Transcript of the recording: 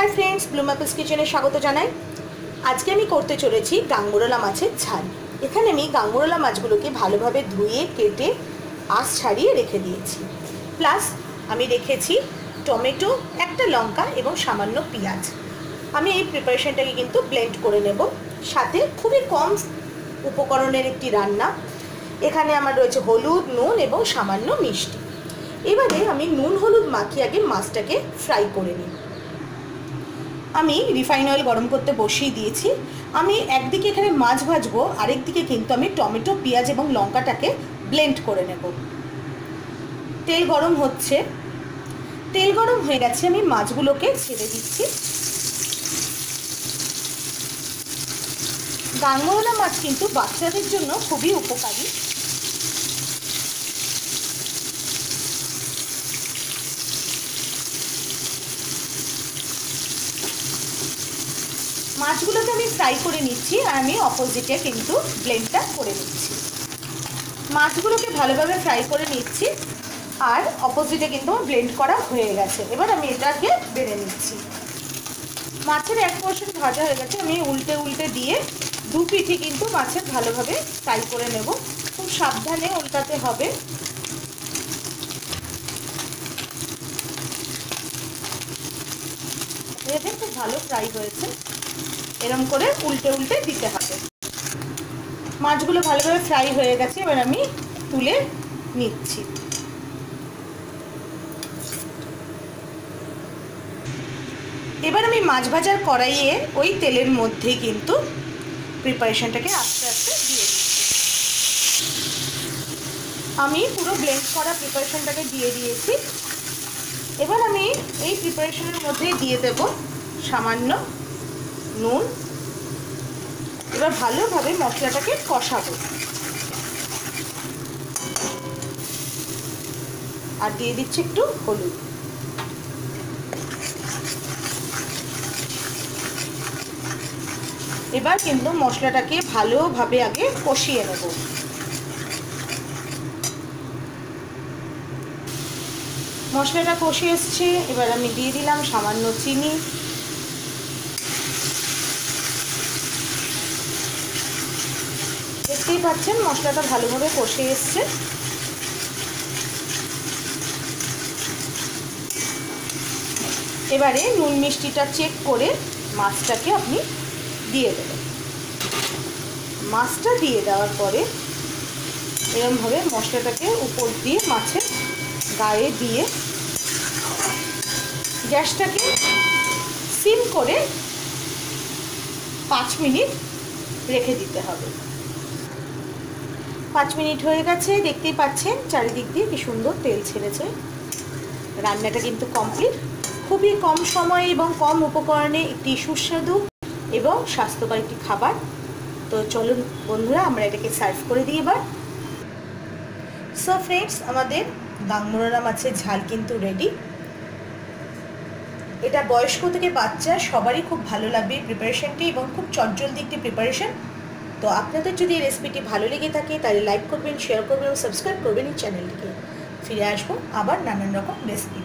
Hi friends Bloom apples কিচেনে স্বাগত জানাই। আজকে আমি করতে চলেছি গাঙ্গুরলা মাছের ঝাল। এখানে আমি গাঙ্গুরলা মাছগুলোকে ভালোভাবে ধুয়ে, কেটে, আঁশ ছাড়িয়ে রেখে দিয়েছি। প্লাস আমি রেখেছি টমেটো, একটা লঙ্কা এবং সামান্য পেঁয়াজ। আমি এই প্রিপারেশনটাকে কিন্তু ব্লেন্ড করে নেব। সাথে খুবই কম উপকরণের একটি রান্না। এখানে আমার রয়েছে হলুদ, নুন এবং সামান্য মিষ্টি। এবারে আমি নুন হলুদ মাখিয়ে আগে মাছটাকে ফ্রাই করে নিই। আমি রিফাইন অয়েল গরম করতে বসিয়ে দিয়েছি। আমি একদিকে এখানে মাছ ভাজবো, আরেকদিকে কিন্তু আমি টমেটো, পেঁয়াজ এবং লঙ্কাটাকে ব্লেন্ড করে নেব। তেল গরম হচ্ছে। তেল গরম হয়ে গেছে, আমি মাছগুলোকে ছেড়ে দিচ্ছি। গাঙ্গোলা মাছ কিন্তু বাচ্চাদের জন্য খুবই উপকারী। মাছগুলোকে আমি ফ্রাই করে নিচ্ছি আর আমি অপোজিটে কিন্তু ব্লেন্ডটা করে নিচ্ছি। মাছগুলোকে ভালোভাবে ফ্রাই করে নিচ্ছি আর অপোজিটে কিন্তু আমার ব্লেন্ড করা হয়ে গেছে। এবার আমি এটাকে বেড়ে নিচ্ছি। মাছের এক পার্সেন্ট ভাজা হয়ে গেছে। আমি উল্টে উল্টে দিয়ে দু পিঠে কিন্তু মাছের ভালোভাবে ফ্রাই করে নেব। খুব সাবধানে উল্টাতে হবে এতে খুব ভালো ফ্রাই হয়েছে। এরম করে উল্টে উল্টে দিতে হবে। মাছগুলো ভালোভাবে ফ্রাই হয়ে গেছে, এবার আমি তুলে নিচ্ছি। এবার আমি মাছ ভাজার কড়াইয়ে ওই তেলের মধ্যেই কিন্তু প্রিপারেশনটাকে আস্তে আস্তে দিয়ে দিচ্ছি। আমি পুরো ব্লেন্ড করা প্রিপারেশনটাকে দিয়ে দিয়েছি। এবার আমি এই প্রিপারেশনের মধ্যে দিয়ে দেব সামান্য নুন। এবার ভালোভাবে মশলাটাকে কষাবো। আর দিয়ে দিচ্ছি একটু হলুদ। এবার কিন্তু মশলাটাকে ভালোভাবে আগে কষিয়ে নেব। মশলাটা কষে এসছে, এবার আমি দিয়ে দিলাম সামান্য চিনি। দেখতেই পাচ্ছেন, মশলাটা ভালোভাবে কষে এসছে। এবারে নুন মিষ্টিটা চেক করে মাছটাকে আপনি দিয়ে দেবেন। মাছটা দিয়ে দেওয়ার পরে এরমভাবে মশলাটাকে উপর দিয়ে মাছের গায়ে দিয়ে গ্যাসটাকে সিম করে পাঁচ মিনিট রেখে দিতে হবে। পাঁচ মিনিট হয়ে গেছে, দেখতেই পাচ্ছেন চারিদিক দিয়ে কি সুন্দর তেল ছেড়েছে। রান্নাটা কিন্তু কমপ্লিট খুবই কম সময়ে এবং কম উপকরণে একটি সুস্বাদু এবং স্বাস্থ্যকর একটি খাবার। তো চলুন বন্ধুরা, আমরা এটাকে সার্ভ করে দিই এবার। সো ফ্রেন্ডস আমাদের গাংমোড়া মাছের ঝাল কিন্তু রেডি এটা বয়স্ক থেকে বাচ্চা, সবারই খুব ভালো লাগবে প্রিপারেশনটি এবং খুব চটজলদি একটি প্রিপারেশন তো আপনাদের যদি এই রেসিপিটি ভালো লেগে থাকে, তাহলে লাইক করবেন শেয়ার করবেন এবং সাবস্ক্রাইব করবেন এই চ্যানেলটিকে ফিরে আসব আবার নানান রকম রেসিপি